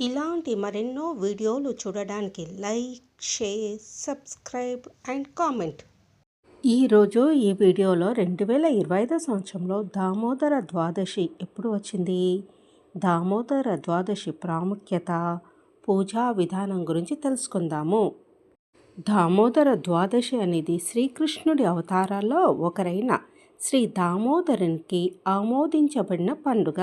ఇలాంటి మరెన్నో వీడియోలు చూడడానికి like share subscribe and comment. ఈరోజు ఈ వీడియోలో రెండు వేల ఇరవై ఐదో సంవత్సరంలో దామోదర ద్వాదశి ఎప్పుడు వచ్చింది? దామోదర ద్వాదశి ప్రాముఖ్యత పూజా విధానం గురించి తెలుసుకుందాము. దామోదర ద్వాదశి అనేది శ్రీకృష్ణుడి అవతారాల్లో ఒకరైన శ్రీ దామోదరునికి ఆమోదించబడిన పండుగ.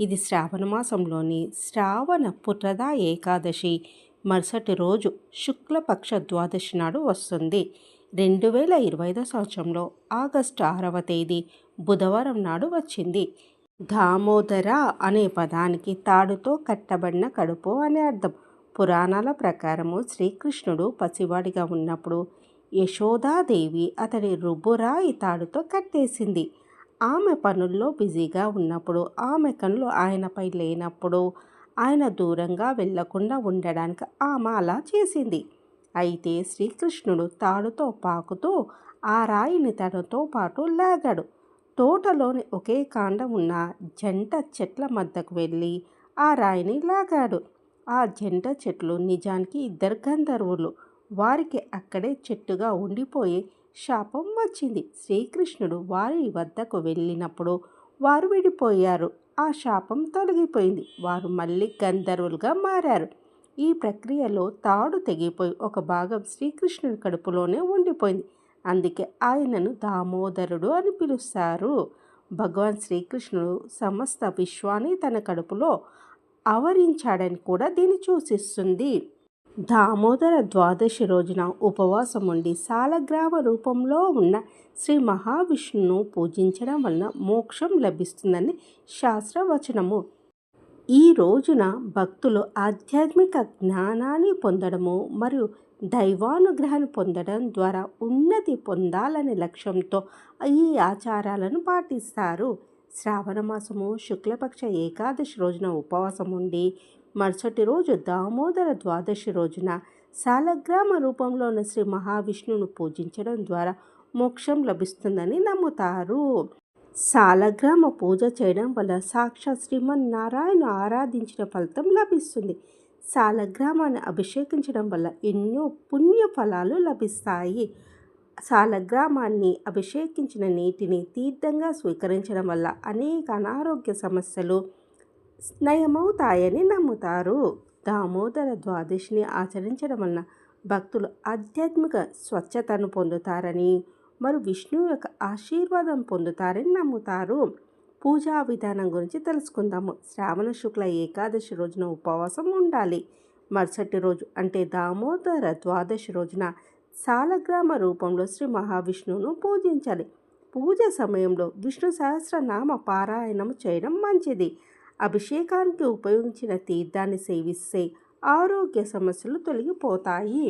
ఇది శ్రావణ మాసంలోని శ్రావణ పుత్రద ఏకాదశి. మరుసటి రోజు శుక్లపక్ష ద్వాదశి నాడు వస్తుంది. రెండు వేల ఇరవై ఐదో సంవత్సరంలో ఆగస్టు ఆరవ తేదీ బుధవారం నాడు వచ్చింది. దామోదర అనే పదానికి తాడుతో కట్టబడిన కడుపు అనే అర్థం. పురాణాల ప్రకారము శ్రీకృష్ణుడు పసివాడిగా ఉన్నప్పుడు యశోదాదేవి అతని రుబ్బురాయి తాడుతో కట్టేసింది. ఆమె పనుల్లో బిజీగా ఉన్నప్పుడు ఆమె కనులు ఆయనపై లేనప్పుడు ఆయన దూరంగా వెళ్ళకుండా ఉండడానికి ఆమె అలా చేసింది. అయితే శ్రీకృష్ణుడు తాడుతో పాకుతూ ఆ రాయిని తనతో పాటు లాగాడు. తోటలోని ఒకే కాండం ఉన్న జంట చెట్ల మధ్యకు వెళ్ళి ఆ రాయిని లాగాడు. ఆ జంట చెట్లు నిజానికి ఇద్దరు గంధర్వులు. వారికి అక్కడే చెట్టుగా ఉండిపోయి శాపం వచ్చింది. శ్రీకృష్ణుడు వారి వద్దకు వెళ్ళినప్పుడు వారు విడిపోయారు. ఆ శాపం తొలగిపోయింది. వారు మళ్ళీ గంధర్వులుగా మారారు. ఈ ప్రక్రియలో తాడు తెగిపోయి ఒక భాగం శ్రీకృష్ణుడి కడుపులోనే ఉండిపోయింది. అందుకే ఆయనను దామోదరుడు అని పిలుస్తారు. భగవాన్ శ్రీకృష్ణుడు సమస్త విశ్వాన్ని తన కడుపులో ఆవరించాడని కూడా దీన్ని సూచిస్తుంది. దామోదర ద్వాదశి రోజున ఉపవాసం ఉండి సాలగ్రామ రూపంలో ఉన్న శ్రీ మహావిష్ణును పూజించడం వలన మోక్షం లభిస్తుందని శాస్త్రవచనము. ఈ రోజున భక్తులు ఆధ్యాత్మిక జ్ఞానాన్ని పొందడము మరియు దైవానుగ్రహాన్ని పొందడం ద్వారా ఉన్నతి పొందాలనే లక్ష్యంతో ఈ ఆచారాలను పాటిస్తారు. శ్రావణ మాసము శుక్లపక్ష ఏకాదశి రోజున ఉపవాసం ఉండి మరుసటి రోజు దామోదర ద్వాదశి రోజున శాలగ్రామ రూపంలో ఉన్న శ్రీ మహావిష్ణువును పూజించడం ద్వారా మోక్షం లభిస్తుందని నమ్ముతారు. శాలగ్రామ పూజ చేయడం వల్ల సాక్షాత్ శ్రీమన్నారాయణ ఆరాధించిన ఫలితం లభిస్తుంది. శాలగ్రామాన్ని అభిషేకించడం వల్ల ఎన్నో పుణ్య ఫలాలు లభిస్తాయి. శాలగ్రామాన్ని అభిషేకించిన నీటిని తీర్థంగా స్వీకరించడం వల్ల అనేక అనారోగ్య సమస్యలు నయమవుతాయని నమ్ముతారు. దామోదర ద్వాదశిని ఆచరించడం వలన భక్తులు ఆధ్యాత్మిక స్వచ్ఛతను పొందుతారని మరి విష్ణువు యొక్క ఆశీర్వాదం పొందుతారని నమ్ముతారు. పూజా విధానం గురించి తెలుసుకుందాము. శ్రావణ శుక్ల ఏకాదశి రోజున ఉపవాసం ఉండాలి. మరుసటి రోజు అంటే దామోదర ద్వాదశి రోజున సాలగ్రామ రూపంలో శ్రీ మహావిష్ణువును పూజించాలి. పూజ సమయంలో విష్ణు సహస్రనామ పారాయణం చేయడం మంచిది. అభిషేకానికి ఉపయోగించిన తీర్థాన్ని సేవిస్తే ఆరోగ్య సమస్యలు తొలగిపోతాయి.